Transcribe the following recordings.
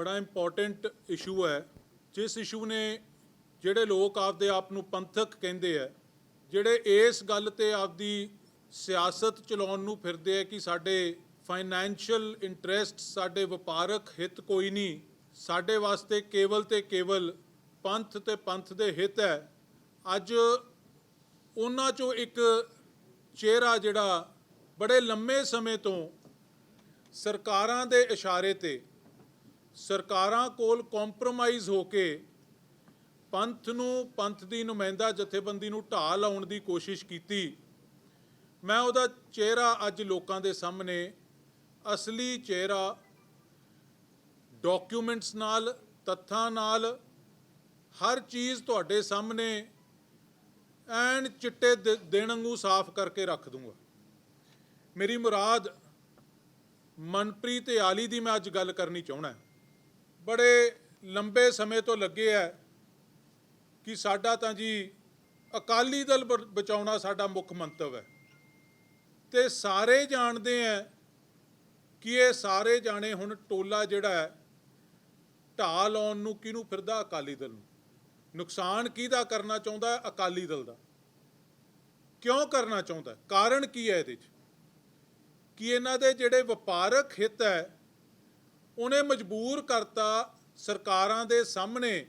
ਬੜਾ important issue ਹੈ। ਜਿਸ ਇਸ਼ੂ ਨੇ ਜਿਹੜੇ ਲੋਕ ਆਪਦੇ ਆਪ ਨੂੰ ਪੰਥਕ ਕਹਿੰਦੇ ਆ, ਜਿਹੜੇ ਇਸ ਗੱਲ ਤੇ ਆਪਦੀ ਸਿਆਸਤ ਚਲਾਉਣ ਨੂੰ ਫਿਰਦੇ ਆ ਕਿ ਸਾਡੇ ਫਾਈਨੈਂਸ਼ੀਅਲ ਇੰਟਰਸਟ ਸਾਡੇ ਵਪਾਰਕ ਹਿੱਤ ਕੋਈ ਨਹੀਂ, ਸਾਡੇ ਵਾਸਤੇ ਕੇਵਲ ਤੇ ਕੇਵਲ ਪੰਥ ਤੇ ਪੰਥ ਦੇ ਹਿੱਤ ਹੈ। ਅੱਜ ਉਹਨਾਂ ਚੋਂ ਇੱਕ ਚਿਹਰਾ ਜਿਹੜਾ ਬੜੇ ਲੰਮੇ ਸਮੇਂ ਤੋਂ ਸਰਕਾਰਾਂ ਦੇ ਇਸ਼ਾਰੇ ਤੇ ਸਰਕਾਰਾਂ ਕੋਲ ਕੰਪਰੋਮਾਈਜ਼ ਹੋ ਕੇ ਪੰਥ ਨੂੰ, ਪੰਥ ਦੀ ਨੁਮਾਇੰਦਾ ਜਥੇਬੰਦੀ ਨੂੰ ਢਾਹ ਲਾਉਣ ਦੀ ਕੋਸ਼ਿਸ਼ ਕੀਤੀ। ਮੈਂ ਉਹਦਾ ਚਿਹਰਾ ਅੱਜ ਲੋਕਾਂ ਦੇ ਸਾਹਮਣੇ, ਅਸਲੀ ਚਿਹਰਾ ਡਾਕੂਮੈਂਟਸ ਨਾਲ, ਤੱਥਾਂ ਨਾਲ, ਹਰ ਚੀਜ਼ ਤੁਹਾਡੇ ਸਾਹਮਣੇ ਐਨ ਚਿੱਟੇ ਦ- ਦਿਨ ਵਾਂਗੂ ਸਾਫ਼ ਕਰਕੇ ਰੱਖ ਦੂੰਗਾ। ਮੇਰੀ ਮੁਰਾਦ ਮਨਪ੍ਰੀਤ ਆਲੀ ਦੀ ਮੈਂ ਅੱਜ ਗੱਲ ਕਰਨੀ ਚਾਹਣਾ ਬੜੇ ਲੰਬੇ ਸਮੇਂ ਤੋਂ ਲੱਗੇ ਹੈ ਕਿ ਸਾਡਾ ਤਾਂ ਜੀ ਅਕਾਲੀ ਦਲ ਬ- ਬਚਾਉਣਾ ਸਾਡਾ ਮੁੱਖ ਮੰਤਵ ਹੈ। ਤੇ ਸਾਰੇ ਜਾਣਦੇ ਹੈ ਕਿ ਇਹ ਸਾਰੇ ਜਾਣੇ ਹੁਣ ਟੋਲਾ ਜਿਹੜਾ ਹੈ ਢਾਹ ਲਾਉਣ ਨੂੰ ਕਿਹਨੂੰ ਫਿਰਦਾ? ਅਕਾਲੀ ਦਲ ਨੂੰ। ਨੁਕਸਾਨ ਕਿਹਦਾ ਕਰਨਾ ਚਾਹੁੰਦਾ? ਹੈ ਅਕਾਲੀ ਦਲ ਦਾ। ਕਿਉਂ ਕਰਨਾ ਚਾਹੁੰਦਾ? ਕਾਰਨ ਕੀ ਹੈ ਇਹਦੇ 'ਚ? ਕਿ ਇਹਨਾਂ ਦੇ ਜਿਹੜੇ ਵਪਾਰਕ ਹਿੱਤ ਹੈ ਉਹਨੇ ਮਜਬੂਰ ਕਰਤਾ ਸਰਕਾਰਾਂ ਦੇ ਸਾਹਮਣੇ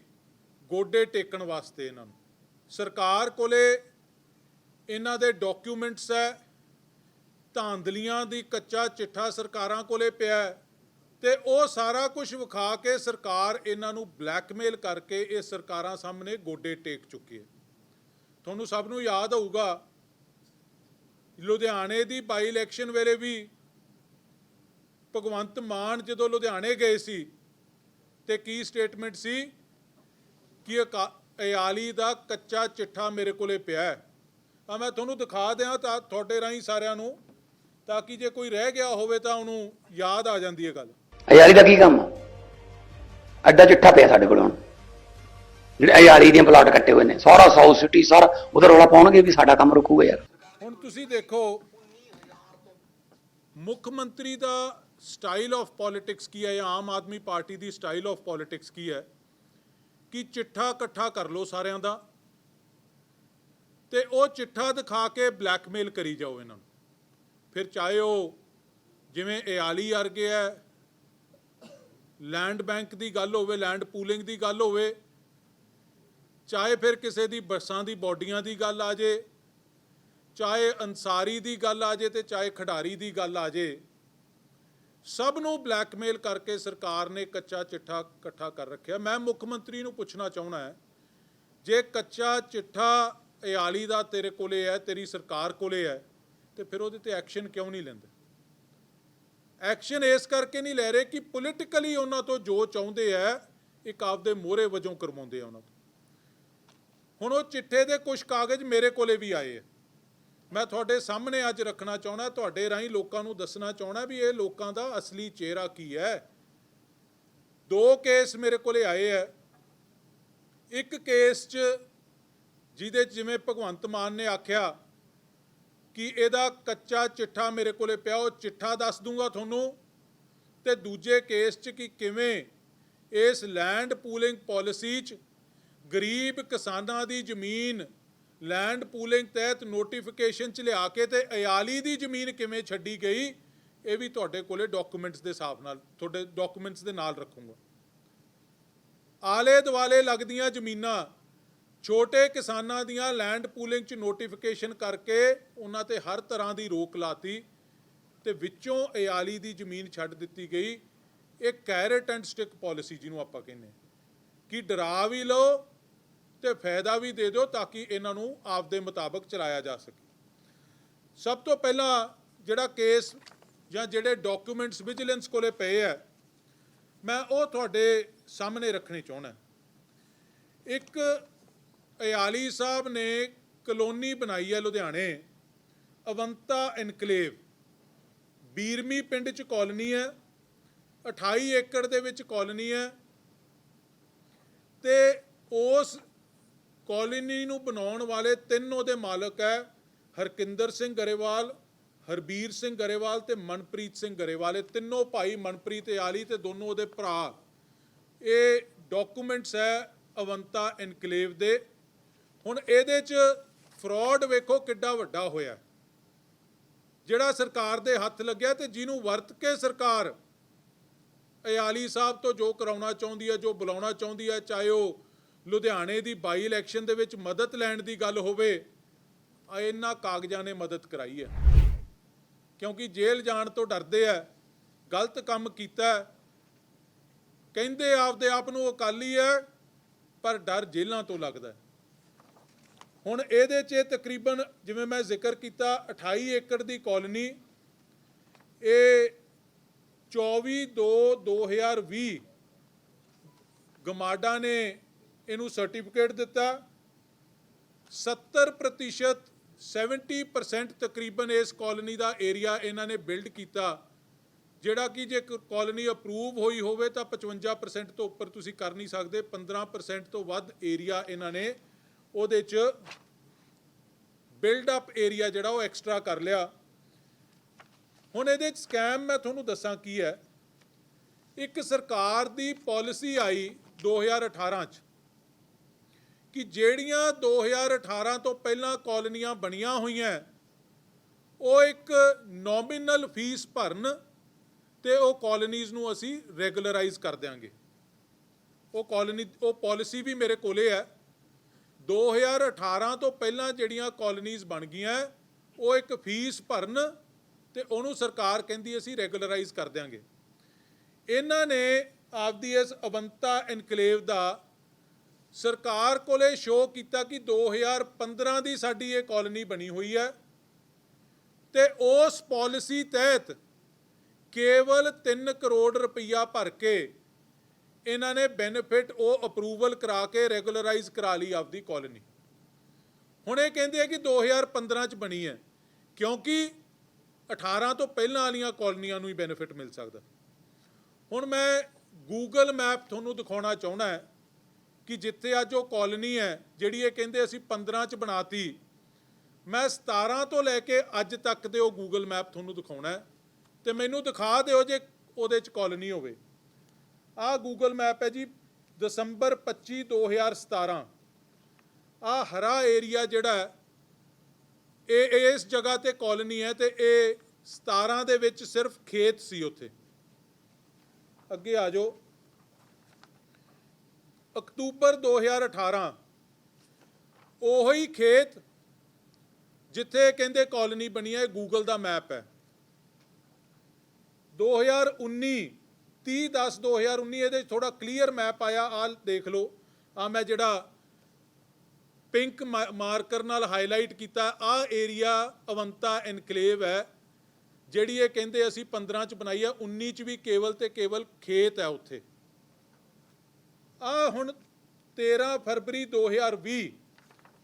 ਗੋਡੇ ਟੇਕਣ ਵਾਸਤੇ ਇਹਨਾਂ ਨੂੰ। ਸਰਕਾਰ ਕੋਲੇ ਇਹਨਾਂ ਦੇ ਡਾਕੂਮੈਂਟਸ ਹੈ, ਧਾਂਦਲੀਆਂ ਦੀ ਕੱਚਾ ਚਿੱਠਾ ਸਰਕਾਰਾਂ ਕੋਲੇ ਪਿਆ ਹੈ ਤੇ ਉਹ ਸਾਰਾ ਕੁਝ ਵਿਖਾ ਕੇ ਸਰਕਾਰ ਇਹਨਾਂ ਨੂੰ ਬਲੈਕਮੇਲ ਕਰਕੇ ਇਹ ਸਰਕਾਰਾਂ ਸਾਹਮਣੇ ਗੋਡੇ ਟੇਕ ਚੁੱਕੀ ਹੈ। ਤੁਹਾਨੂੰ ਸਭ ਨੂੰ ਯਾਦ ਹੋਊਗਾ, ਲੁਧਿਆਣੇ ਦੀ ਬਾਈ ਇਲੈਕਸ਼ਨ ਵੇਲੇ ਵੀ ਭਗਵੰਤ ਮਾਨ ਜਦੋਂ ਲੁਧਿਆਣੇ ਗਏ ਸੀ ਤੇ ਕੀ ਸਟੇਟਮੈਂਟ ਸੀ? ਕਿ ਅਯਾਲੀ ਦਾ ਕੱਚਾ ਚਿੱਠਾ ਮੇਰੇ ਕੋਲੇ ਪਿਆ ਹੈ। ਆ ਮੈਂ ਤੁਹਾਨੂੰ ਦਿਖਾ ਦਿਆਂ ਤਾਂ ਤੁਹਾਡੇ ਰਾਹੀਂ ਸਾਰਿਆਂ ਨੂੰ ਤਾਂ ਕਿ ਜੇ ਕੋਈ ਰਹਿ ਗਿਆ ਹੋਵੇ ਤਾਂ ਉਹਨੂੰ ਯਾਦ ਆ ਜਾਂਦੀ ਹੈ ਗੱਲ। ਅਯਾਰੀ ਦਾ ਕੀ ਕੰਮ? ਅੱਡਾ ਚਿੱਠਾ ਪਿਆ ਸਾਡੇ ਕੋਲ ਹੁਣ। ਜਿਹੜੇ ਅਯਾਰੀ ਦੀਆਂ ਪਲਾਟ ਕੱਟੇ ਹੋਏ ਨੇ ਸਾਰਾ ਸਾਊਥ ਸਿਟੀ ਸਾਰਾ ਉਧਰ ਰੌਲਾ ਪਾਉਣਗੇ ਵੀ ਸਾਡਾ ਕੰਮ ਰੁਕੂਗਾ ਯਾਰ। ਹੁਣ ਤੁਸੀਂ ਦੇਖੋ ਮੁੱਖ ਮੰਤਰੀ ਦਾ ਸਟਾਈਲ ਆਫ ਪੋਲਿਟਿਕਸ ਕੀ ਹੈ ਜਾਂ ਆਮ ਆਦਮੀ ਪਾਰਟੀ ਦੀ ਸਟਾਈਲ ਆਫ ਪੋਲਿਟਿਕਸ ਕੀ ਹੈ, ਕਿ ਚਿੱਠਾ ਇਕੱਠਾ ਕਰ ਲਓ ਸਾਰਿਆਂ ਦਾ ਤੇ ਉਹ ਚਿੱਠਾ ਦਿਖਾ ਕੇ ਬਲੈਕਮੇਲ ਕਰੀ ਜਾਓ ਇਹਨਾਂ ਨੂੰ। ਫਿਰ ਚਾਹੇ ਉਹ ਜਿਵੇਂ ਇਆਲੀ ਵਰਗੇ ਹੈ ਲੈਂਡ ਬੈਂਕ ਦੀ ਗੱਲ ਹੋਵੇ ਲੈਂਡ ਪੂਲਿੰਗ ਦੀ ਗੱਲ ਹੋਵੇ, ਚਾਹੇ ਫਿਰ ਕਿਸੇ ਦੀ ਬੱਸਾਂ ਦੀ, ਬੋਡੀਆਂ ਦੀ ਗੱਲ ਆ ਜੇ, ਚਾਹੇ ਅਨਸਾਰੀ ਦੀ ਗੱਲ ਆ ਜੇ ਤੇ ਚਾਹੇ ਖਿਡਾਰੀ ਦੀ ਗੱਲ ਆ ਜੇ ਸਭ ਨੂੰ ਬਲੈਕਮੇਲ ਕਰਕੇ ਸਰਕਾਰ ਨੇ ਕੱਚਾ ਚਿੱਠਾ ਇਕੱਠਾ ਕਰ ਰੱਖਿਆ। ਮੈਂ ਮੁੱਖ ਮੰਤਰੀ ਨੂੰ ਪੁੱਛਣਾ ਚਾਹੁੰਦਾ ਹੈ, ਜੇ ਕੱਚਾ ਚਿੱਠਾ ਇਆਲੀ ਦਾ ਤੇਰੇ ਕੋਲੇ ਹੈ, ਤੇਰੀ ਸਰਕਾਰ ਕੋਲੇ ਹੈ, ਤੇ ਫਿਰ ਉਹਦੇ ਤੇ ਐਕਸ਼ਨ ਕਿਉਂ ਨਹੀਂ ਲੈਂਦੇ? ਐਕਸ਼ਨ ਇਸ ਕਰਕੇ ਨਹੀਂ ਲੈ ਰਹੇ ਕਿ ਪੋਲੀਟੀਕਲੀ ਉਹਨਾਂ ਤੋਂ ਜੋ ਚਾਹੁੰਦੇ ਆ ਇੱਕ ਆਪਦੇ ਮੋਹਰੇ ਵਜੋਂ ਕਰਵਾਉਂਦੇ ਆ ਉਹਨਾਂ ਤੋਂ। ਹੁਣ ਉਹ ਚਿੱਠੇ ਦੇ ਕੁਝ ਕਾਗਜ਼ ਮੇਰੇ ਕੋਲੇ ਵੀ ਆਏ ਆ। ਮੈਂ ਤੁਹਾਡੇ ਸਾਹਮਣੇ ਅੱਜ ਰੱਖਣਾ ਚਾਹਣਾ ਤੁਹਾਡੇ ਰਾਹੀਂ ਲੋਕਾਂ ਨੂੰ ਦੱਸਣਾ ਚਾਹਣਾ ਵੀ ਇਹ ਲੋਕਾਂ ਦਾ ਅਸਲੀ ਚਿਹਰਾ ਕੀ ਹੈ। ਦੋ ਕੇਸ ਮੇਰੇ ਕੋਲੇ ਆਏ ਆ ਇੱਕ ਕੇਸ 'ਚ ਜਿਹਦੇ ਜਿਵੇਂ ਭਗਵੰਤ ਮਾਨ ਨੇ ਆਖਿਆ ਕਿ ਇਹਦਾ ਕੱਚਾ ਚਿੱਠਾ ਮੇਰੇ ਕੋਲੇ ਪਿਆ, ਉਹ ਚਿੱਠਾ ਦੱਸ ਦੂੰਗਾ ਤੁਹਾਨੂੰ। ਤੇ ਦੂਜੇ ਕੇਸ 'ਚ ਕਿ ਕਿਵੇਂ ਇਸ ਲੈਂਡ ਪੂਲਿੰਗ ਪਾਲਿਸੀ 'ਚ ਗਰੀਬ ਕਿਸਾਨਾਂ ਦੀ ਜ਼ਮੀਨ ਲੈਂਡ ਪੂਲਿੰਗ ਤਹਿਤ ਨੋਟੀਫਿਕੇਸ਼ਨ 'ਚ ਲਿਆ ਕੇ ਤੇ ਅਯਾਲੀ ਦੀ ਜ਼ਮੀਨ ਕਿਵੇਂ ਛੱਡੀ ਗਈ, ਇਹ ਵੀ ਤੁਹਾਡੇ ਕੋਲੇ ਡਾਕੂਮੈਂਟਸ ਦੇ ਹਿਸਾਬ ਨਾਲ, ਤੁਹਾਡੇ ਡਾਕੂਮੈਂਟਸ ਦੇ ਨਾਲ ਰੱਖੂੰਗਾ। ਆਲੇ ਦੁਆਲੇ ਲੱਗਦੀਆਂ ਜ਼ਮੀਨਾਂ, ਛੋਟੇ ਕਿਸਾਨਾਂ ਦੀਆਂ ਲੈਂਡ ਪੂਲਿੰਗ 'ਚ ਨੋਟੀਫਿਕੇਸ਼ਨ ਕਰਕੇ ਉਹਨਾਂ ਤੇ ਹਰ ਤਰ੍ਹਾਂ ਦੀ ਰੋਕ ਲਾਤੀ ਤੇ ਵਿੱਚੋਂ ਅਯਾਲੀ ਦੀ ਜ਼ਮੀਨ ਛੱਡ ਦਿੱਤੀ ਗਈ। ਇਹ ਕੈਰਟ ਐਂਡ ਸਟਿਕ ਪਾਲਿਸੀ ਜਿਹਨੂੰ ਆਪਾਂ ਕਹਿੰਦੇ ਹਾਂ। ਕਿ ਡਰਾ ਵੀ ਲਓ ਤੇ ਫਾਇਦਾ ਵੀ ਦੇ ਦਿਓ ਤਾਂ ਕਿ ਇਹਨਾਂ ਨੂੰ ਆਪਦੇ ਮੁਤਾਬਕ ਚਲਾਇਆ ਜਾ ਸਕੇ। ਸਭ ਤੋਂ ਪਹਿਲਾਂ ਜਿਹੜਾ ਕੇਸ ਜਾਂ ਜਿਹੜੇ ਡਾਕੂਮੈਂਟਸ ਵਿਜੀਲੈਂਸ ਕੋਲੇ ਪਏ ਆ, ਮੈਂ ਉਹ ਤੁਹਾਡੇ ਸਾਹਮਣੇ ਰੱਖਣੇ ਚਾਹੁੰਦਾ ਇੱਕ ਅਯਾਲੀ ਸਾਹਿਬ ਨੇ ਕਲੋਨੀ ਬਣਾਈ ਹੈ ਲੁਧਿਆਣੇ, ਅਵੰਤਾ ਐਨਕਲੇਵ। ਬੀਰਮੀ ਪਿੰਡ ਚ ਕਾਲੋਨੀ ਹੈ 28 ਏਕੜ ਦੇ ਵਿੱਚ ਕਾਲੋਨੀ ਹੈ ਤੇ ਉਸ ਕਾਲੋਨੀ ਨੂੰ ਬਣਾਉਣ ਵਾਲੇ ਤਿੰਨ ਉਹਦੇ ਮਾਲਕ ਹੈ, ਹਰਕਿੰਦਰ ਸਿੰਘ ਗਰੇਵਾਲ, ਹਰਬੀਰ ਸਿੰਘ ਗਰੇਵਾਲ ਤੇ ਮਨਪ੍ਰੀਤ ਸਿੰਘ ਗਰੇਵਾਲ। ਇਹ ਤਿੰਨੋਂ ਭਾਈ ਮਨਪ੍ਰੀਤ ਆਲੀ ਤੇ ਦੋਨੋਂ ਉਹਦੇ ਭਰਾ। ਇਹ ਡਾਕੂਮੈਂਟਸ ਹੈ ਅਵੰਤਾ ਐਨਕਲੇਵ ਦੇ। ਹੁਣ ਇਹਦੇ 'ਚ ਫਰਾਡ ਵੇਖੋ ਕਿੱਡਾ ਵੱਡਾ ਹੋਇਆ। ਜਿਹੜਾ ਸਰਕਾਰ ਦੇ ਹੱਥ ਲੱਗਿਆ ਤੇ ਜਿਹਨੂੰ ਵਰਤ ਕੇ ਸਰਕਾਰ ਅਯਾਲੀ ਸਾਹਿਬ ਤੋਂ ਜੋ ਕਰਾਉਣਾ ਚਾਹੁੰਦੀ ਹੈ, ਜੋ ਬੁਲਾਉਣਾ ਚਾਹੁੰਦੀ ਹੈ, ਚਾਹੇ ਉਹ ਲੁਧਿਆਣੇ ਦੀ ਬਾਈ ਇਲੈਕਸ਼ਨ ਦੇ ਵਿੱਚ ਮਦਦ ਲੈਣ ਦੀ ਗੱਲ ਹੋਵੇ ਇਹਨਾਂ ਕਾਗਜ਼ਾਂ ਨੇ ਮਦਦ ਕਰਾਈ ਹੈ। ਕਿਉਂਕਿ ਜੇਲ੍ਹ ਜਾਣ ਤੋਂ ਡਰਦੇ ਆ ਗਲਤ ਕੰਮ ਕੀਤਾ ਕਹਿੰਦੇ ਆਪਦੇ ਆਪ ਨੂੰ ਅਕਾਲੀ ਹੈ, ਪਰ ਡਰ ਜੇਲ੍ਹਾਂ ਤੋਂ ਲੱਗਦਾ ਹੁਣ ਇਹਦੇ 'ਚ ਤਕਰੀਬਨ ਜਿਵੇਂ ਮੈਂ ਜ਼ਿਕਰ ਕੀਤਾ 28 ਏਕੜ ਦੀ ਕਾਲੋਨੀ, ਇਹ 24 2 2020 ਗਮਾਡਾ ਨੇ ਇਹਨੂੰ ਸਰਟੀਫਿਕੇਟ ਦਿੱਤਾ। 70% 70% ਤਕਰੀਬਨ ਇਸ ਕਾਲੋਨੀ ਦਾ ਏਰੀਆ ਇਹਨਾਂ ਨੇ ਬਿਲਡ ਕੀਤਾ। ਜਿਹੜਾ ਕਿ ਜੇ ਕਾਲੋਨੀ ਅਪਰੂਵ ਹੋਈ ਹੋਵੇ ਤਾਂ 55% ਤੋਂ ਉੱਪਰ ਤੁਸੀਂ ਕਰ ਨਹੀਂ ਸਕਦੇ। 15% ਤੋਂ ਵੱਧ ਏਰੀਆ ਇਹਨਾਂ ਨੇ ਉਹਦੇ 'ਚ ਬਿਲਡ ਅਪ ਏਰੀਆ ਜਿਹੜਾ ਉਹ ਐਕਸਟਰਾ ਕਰ ਲਿਆ। ਹੁਣ ਇਹਦੇ 'ਚ ਸਕੈਮ ਮੈਂ ਤੁਹਾਨੂੰ ਦੱਸਾਂ ਕੀ ਹੈ। ਇੱਕ ਸਰਕਾਰ ਦੀ ਪਾਲਿਸੀ ਆਈ 2018 'ਚ। ਕਿ ਜਿਹੜੀਆਂ 2018 ਤੋਂ ਪਹਿਲਾਂ ਕਾਲੋਨੀਆਂ ਬਣੀਆਂ ਹੋਈਆਂ, ਉਹ ਇੱਕ ਨੋਮੀਨਲ ਫੀਸ ਭਰਨ ਤੇ ਉਹ ਕਾਲੋਨੀਜ਼ ਨੂੰ ਅਸੀਂ ਰੈਗੂਲਰਾਈਜ਼ ਕਰ ਦਿਆਂਗੇ। ਉਹ ਕਾਲੋਨੀ ਉਹ ਪਾਲਿਸੀ ਵੀ ਮੇਰੇ ਕੋਲੇ ਹੈ। 2018 ਤੋਂ ਪਹਿਲਾਂ ਜਿਹੜੀਆਂ ਕਾਲੋਨੀਜ਼ ਬਣ ਗਈਆਂ, ਉਹ ਇੱਕ ਫੀਸ ਭਰਨ ਤੇ ਉਹਨੂੰ ਸਰਕਾਰ ਕਹਿੰਦੀ ਅਸੀਂ ਰੈਗੂਲਰਾਈਜ਼ ਕਰ ਦਿਆਂਗੇ। ਇਹਨਾਂ ਨੇ ਆਪਦੀ ਇਸ ਅਵੰਤਾ ਇਨਕਲੇਵ ਦਾ ਸਰਕਾਰ ਕੋਲੇ ਸ਼ੋਅ ਕੀਤਾ ਕਿ 2015 ਦੀ ਸਾਡੀ ਇਹ ਕਾਲੋਨੀ ਬਣੀ ਹੋਈ ਹੈ ਤੇ ਉਸ ਪਾਲਿਸੀ ਤਹਿਤ ਕੇਵਲ 3 ਕਰੋੜ ਰੁਪਈਆ ਭਰ ਕੇ ਇਹਨਾਂ ਨੇ ਬੈਨੀਫਿਟ ਉਹ ਅਪਰੂਵਲ ਕਰਾ ਕੇ ਰੈਗੂਲਰਾਈਜ਼ ਕਰਾ ਲਈ ਆਪਦੀ ਕਾਲੋਨੀ ਹੁਣ ਇਹ ਕਹਿੰਦੇ ਆ ਕਿ 2015 ਚ ਬਣੀ ਹੈ, ਕਿਉਂਕਿ 18 ਤੋਂ ਪਹਿਲਾਂ ਵਾਲੀਆਂ ਕਾਲੋਨੀਆਂ ਨੂੰ ਹੀ ਬੈਨੀਫਿਟ ਮਿਲ ਸਕਦਾ। ਹੁਣ ਮੈਂ ਗੂਗਲ ਮੈਪ ਤੁਹਾਨੂੰ ਦਿਖਾਉਣਾ ਚਾਹੁੰਦਾ ਕਿ ਜਿੱਥੇ ਅੱਜ ਉਹ ਕਾਲੋਨੀ ਹੈ, ਜਿਹੜੀ ਇਹ ਕਹਿੰਦੇ ਅਸੀਂ 15 ਚ ਬਣਾਤੀ, ਮੈਂ 17 ਤੋਂ ਲੈ ਕੇ ਅੱਜ ਤੱਕ ਦੇ ਉਹ ਗੂਗਲ ਮੈਪ ਤੁਹਾਨੂੰ ਦਿਖਾਉਣਾ ਹੈ। ਤੇ ਮੈਨੂੰ ਦਿਖਾ ਦਿਓ ਜੇ ਉਹਦੇ ਚ ਕਾਲੋਨੀ ਹੋਵੇ। ਆਹ ਗੂਗਲ ਮੈਪ ਹੈ ਜੀ, ਦਸੰਬਰ 25 2017 ਆਹ ਹਰਾ ਏਰੀਆ ਜਿਹੜਾ ਇਹ ਇਹ ਇਸ ਜਗ੍ਹਾ ਤੇ ਕਾਲੋਨੀ ਹੈ ਤੇ ਇਹ 17 ਦੇ ਵਿੱਚ ਸਿਰਫ ਖੇਤ ਸੀ ਉੱਥੇ। ਅੱਗੇ ਆ ਜਾਓ। ਅਕਤੂਬਰ 2018 ਉਹੀ ਖੇਤ ਜਿੱਥੇ ਕਹਿੰਦੇ ਕਾਲੋਨੀ ਬਣੀ ਹੈ ਗੂਗਲ ਦਾ ਮੈਪ ਹੈ। 2019 30 10 2019 ਇਹਦੇ ਥੋੜਾ ਕਲੀਅਰ ਮੈਪ ਆਇਆ ਆ ਦੇਖ ਲਓ। ਆ ਮੈਂ ਜਿਹੜਾ ਪਿੰਕ ਮਾਰਕਰ ਨਾਲ ਹਾਈਲਾਈਟ ਕੀਤਾ ਆ ਏਰੀਆ ਅਵੰਤਾ ਐਨਕਲੇਵ ਹੈ, ਜਿਹੜੀ ਇਹ ਕਹਿੰਦੇ ਅਸੀਂ 15 ਚ ਬਣਾਈ ਹੈ 19 ਚ ਵੀ ਕੇਵਲ ਤੇ ਕੇਵਲ ਖੇਤ ਹੈ ਉੱਥੇ। ਆ ਹੁਣ 13 ਫਰਵਰੀ 2020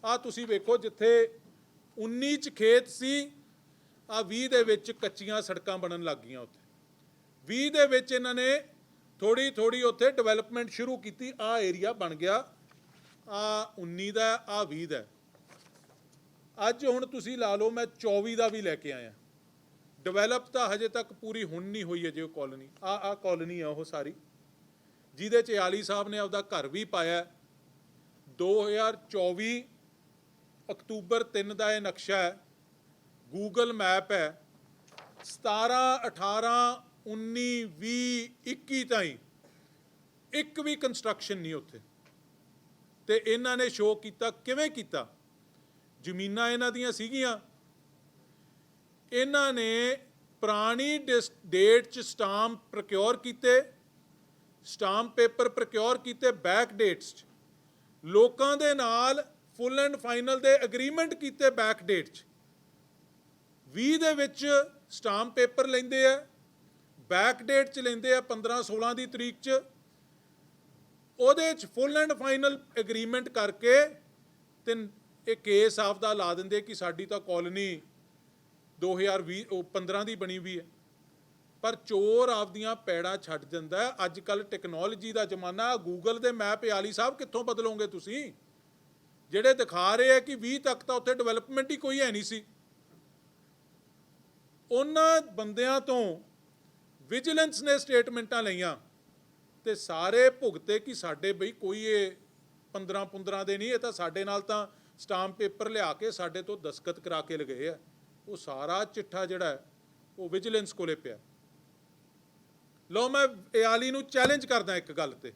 ਆ ਤੁਸੀਂ ਵੇਖੋ ਜਿੱਥੇ 19 ਚ ਖੇਤ ਸੀ, ਆ 20 ਦੇ ਵਿੱਚ ਕੱਚੀਆਂ ਸੜਕਾਂ ਬਣਨ ਲੱਗ ਗਈਆਂ ਉੱਥੇ। 20 ਦੇ ਵਿੱਚ ਇਹਨਾਂ ਨੇ ਥੋੜੀ ਥੋੜੀ ਉੱਥੇ ਡਿਵੈਲਪਮੈਂਟ ਸ਼ੁਰੂ ਕੀਤੀ, ਆ ਏਰੀਆ ਬਣ ਗਿਆ, ਆ 19 ਦਾ, ਆ 20 ਦਾ। ਅੱਜ ਹੁਣ ਤੁਸੀਂ ਲਾ ਲਓ, ਮੈਂ 24 ਦਾ ਵੀ ਲੈ ਕੇ ਆਇਆ। ਡਿਵੈਲਪ ਤਾਂ ਹਜੇ ਤੱਕ ਪੂਰੀ ਹੁਣ ਨਹੀਂ ਹੋਈ ਹੈ ਜੇ ਉਹ ਕਾਲੋਨੀ ਆ ਆ ਕਾਲੋਨੀ ਆ ਉਹ ਸਾਰੀ। ਜਿਹਦੇ ਚ ਆਲੀ ਸਾਹਿਬ ਨੇ ਆਪਦਾ ਘਰ ਵੀ ਪਾਇਆ 2024 ਅਕਤੂਬਰ 3 ਦਾ ਇਹ ਨਕਸ਼ਾ ਹੈ। ਗੂਗਲ ਮੈਪ ਹੈ। 17 18 19 20 21 ਤਾਈਂ ਇੱਕ ਵੀ ਕੰਸਟਰਕਸ਼ਨ ਨਹੀਂ ਉੱਥੇ। ਤੇ ਇਹਨਾਂ ਨੇ ਸ਼ੋਅ ਕੀਤਾ, ਕਿਵੇਂ ਕੀਤਾ? ਜ਼ਮੀਨਾਂ ਇਹਨਾਂ ਦੀਆਂ ਸੀਗੀਆਂ। ਇਹਨਾਂ ਨੇ ਪੁਰਾਣੀ ਡੇਟ ਚ ਸਟਾਮ ਪ੍ਰੋਕਿਉਰ ਕੀਤੇ। ਸਟਾਂਪ ਪੇਪਰ ਪ੍ਰੋਕਿਉਰ ਕੀਤੇ ਬੈਕ ਡੇਟਸ 'ਚ। ਲੋਕਾਂ ਦੇ ਨਾਲ ਫੁੱਲ ਐਂਡ ਫਾਈਨਲ ਦੇ ਐਗਰੀਮੈਂਟ ਕੀਤੇ ਬੈਕ ਡੇਟ 'ਚ। 20 ਦੇ ਵਿੱਚ ਸਟਾਂਪ ਪੇਪਰ ਲੈਂਦੇ ਆ, ਬੈਕ ਡੇਟ 'ਚ ਲੈਂਦੇ ਆ 15 16 ਦੀ ਤਰੀਕ 'ਚ। ਉਹਦੇ 'ਚ ਫੁੱਲ ਐਂਡ ਫਾਈਨਲ ਐਗਰੀਮੈਂਟ ਕਰਕੇ ਤੇ ਇਹ ਕੇਸ ਆਪਦਾ ਲਾ ਦਿੰਦੇ ਕਿ ਸਾਡੀ ਤਾਂ ਕਾਲੋਨੀ 2020 ਉਹ 15 ਦੀ ਬਣੀ ਵੀ ਹੈ। ਪਰ ਚੋਰ ਆਪਦੀਆਂ ਪੈੜਾਂ ਛੱਡ ਜਾਂਦਾ ਅੱਜ ਕੱਲ ਟੈਕਨੋਲੋਜੀ ਦਾ ਜ਼ਮਾਨਾ ਗੂਗਲ ਦੇ ਮੈਪ ਆਲੀ ਸਾਹਿਬ, ਕਿੱਥੋਂ ਬਦਲੋਗੇ ਤੁਸੀਂ? ਜਿਹੜੇ ਦਿਖਾ ਰਹੇ ਆ ਕਿ 20 ਤੱਕ ਤਾਂ ਉੱਥੇ ਡਿਵੈਲਪਮੈਂਟ ਹੀ ਕੋਈ ਹੈ ਨਹੀਂ ਸੀ। ਉਹਨਾਂ ਬੰਦਿਆਂ ਤੋਂ ਵਿਜੀਲੈਂਸ ਨੇ ਸਟੇਟਮੈਂਟਾਂ ਲਈਆਂ ਤੇ ਸਾਰੇ ਭੁਗਤੇ ਕਿ ਸਾਡੇ ਬਈ ਕੋਈ ਇਹ 15 15 ਦੇ ਨਹੀਂ, ਇਹ ਤਾਂ ਸਾਡੇ ਨਾਲ ਤਾਂ ਸਟਾਂਪ ਪੇਪਰ ਲਿਆ ਕੇ ਸਾਡੇ ਤੋਂ ਦਸਖਤ ਕਰਾ ਕੇ ਲਗਏ ਆ। ਉਹ ਸਾਰਾ ਚਿੱਠਾ ਜਿਹੜਾ ਉਹ ਵਿਜੀਲੈਂਸ ਕੋਲੇ ਪਿਆ। ਲਓ ਮੈਂ ਇਆਲੀ ਨੂੰ ਚੈਲੰਜ ਕਰਦਾ ਇੱਕ ਗੱਲ ਤੇ।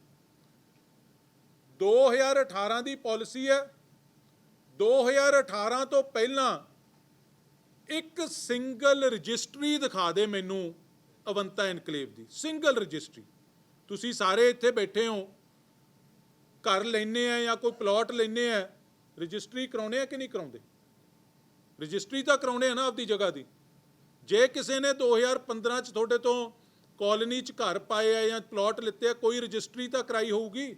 2018 ਦੀ ਪਾਲਿਸੀ ਹੈ। 2018 ਤੋਂ ਪਹਿਲਾਂ ਇੱਕ ਸਿੰਗਲ ਰਜਿਸਟਰੀ ਦਿਖਾ ਦੇ ਮੈਨੂੰ ਅਵੰਤਾ ਇਨਕਲੇਵ ਦੀ। ਸਿੰਗਲ ਰਜਿਸਟਰੀ ਤੁਸੀਂ ਸਾਰੇ ਇੱਥੇ ਬੈਠੇ ਹੋ। ਘਰ ਲੈਨੇ ਆ ਜਾਂ ਕੋਈ ਪਲਾਟ ਲੈਨੇ ਆ। ਰਜਿਸਟਰੀ ਕਰਾਉਣੇ ਆ ਕਿ ਨਹੀਂ ਕਰਾਉਂਦੇ? ਰਜਿਸਟਰੀ ਤਾਂ ਕਰਾਉਣੇ ਆ ਨਾ ਆਪਦੀ ਜਗ੍ਹਾ ਦੀ। ਜੇ ਕਿਸੇ ਨੇ 2015 ਚ ਤੁਹਾਡੇ ਤੋਂ ਕਾਲਨੀ ਚ ਘਰ ਪਾਏ ਆ ਜਾਂ ਪਲਾਟ ਲਿੱਤੇ ਆ, ਕੋਈ ਰਜਿਸਟਰੀ ਤਾਂ ਕਰਾਈ ਹੋਊਗੀ?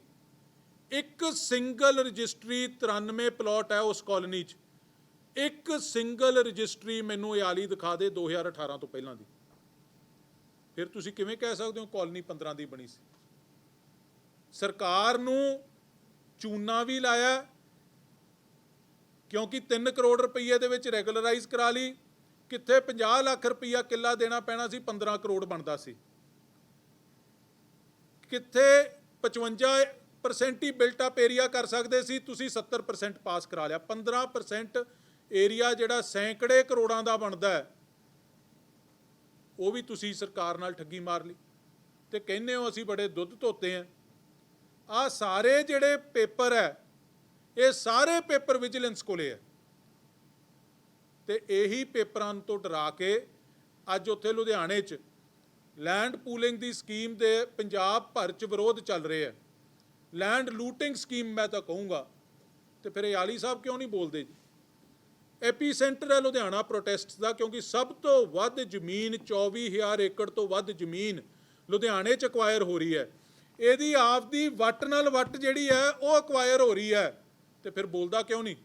ਇੱਕ ਸਿੰਗਲ ਰਜਿਸਟਰੀ 93 ਪਲਾਟ ਹੈ ਉਸ ਕਾਲਨੀ ਚ। ਇੱਕ ਸਿੰਗਲ ਰਜਿਸਟਰੀ ਮੈਨੂੰ ਆਲੀ ਦਿਖਾ ਦੇ 2018 ਤੋਂ ਪਹਿਲਾਂ ਦੀ। ਫਿਰ ਤੁਸੀਂ ਕਿਵੇਂ ਕਹਿ ਸਕਦੇ ਹੋ ਕਾਲਨੀ 15 ਦੀ ਬਣੀ ਸੀ? ਸਰਕਾਰ ਨੂੰ ਚੂਨਾ ਵੀ ਲਾਇਆ, ਕਿਉਂਕਿ 3 ਕਰੋੜ ਰੁਪਏ ਦੇ ਵਿੱਚ ਰੈਗੂਲਰਾਈਜ਼ ਕਰਾ ਲਈ। ਕਿੱਥੇ 50 ਲੱਖ ਰੁਪਈਆ ਕਿੱਲਾ ਦੇਣਾ ਪੈਣਾ ਸੀ 15 ਕਰੋੜ ਬਣਦਾ ਸੀ। ਕਿੱਥੇ 55% ਹੀ ਬਿਲਟ ਅਪ ਏਰੀਆ ਕਰ ਸਕਦੇ ਸੀ, ਤੁਸੀਂ 70% ਪਾਸ ਕਰਾ ਲਿਆ। 15% ਏਰੀਆ ਜਿਹੜਾ ਸੈਂਕੜੇ ਕਰੋੜਾਂ ਦਾ ਬਣਦਾ ਹੈ, ਉਹ ਵੀ ਤੁਸੀਂ ਸਰਕਾਰ ਨਾਲ ਠੱਗੀ ਮਾਰ ਲਈ। ਤੇ ਕਹਿੰਦੇ ਹੋ ਅਸੀਂ ਬੜੇ ਦੁੱਧ ਧੋਤੇ ਆ ਆ ਸਾਰੇ ਜਿਹੜੇ ਪੇਪਰ ਹੈ, ਇਹ ਸਾਰੇ ਪੇਪਰ ਵਿਜੀਲੈਂਸ ਕੋਲੇ ਹੈ। ਤੇ ਇਹੀ ਪੇਪਰਾਂ ਤੋਂ ਡਰਾ ਕੇ ਅੱਜ ਉੱਥੇ ਲੁਧਿਆਣੇ 'ਚ ਲੈਂਡ ਪੂਲਿੰਗ ਦੀ ਸਕੀਮ ਦੇ ਪੰਜਾਬ ਭਰ 'ਚ ਵਿਰੋਧ ਚੱਲ ਰਿਹਾ ਹੈ ਲੈਂਡ ਲੂਟਿੰਗ ਸਕੀਮ ਮੈਂ ਤਾਂ ਕਹੂੰਗਾ। ਤੇ ਫਿਰ ਇਹ ਆਲੀ ਸਾਹਿਬ ਕਿਉਂ ਨਹੀਂ ਬੋਲਦੇ ਜੀ? ਐਪੀ ਸੈਂਟਰ ਹੈ ਲੁਧਿਆਣਾ ਪ੍ਰੋਟੈਸਟ ਦਾ, ਕਿਉਂਕਿ ਸਭ ਤੋਂ ਵੱਧ ਜ਼ਮੀਨ 24000 ਏਕੜ ਤੋਂ ਵੱਧ ਜ਼ਮੀਨ ਲੁਧਿਆਣੇ 'ਚ ਅਕਵਾਇਰ ਹੋ ਰਹੀ ਹੈ। ਇਹਦੀ ਆਪਦੀ ਵੱਟ ਨਾਲ ਵੱਟ ਜਿਹੜੀ ਹੈ, ਉਹ ਅਕਵਾਇਰ ਹੋ ਰਹੀ ਹੈ। ਤੇ ਫਿਰ ਬੋਲਦਾ ਕਿਉਂ ਨਹੀਂ?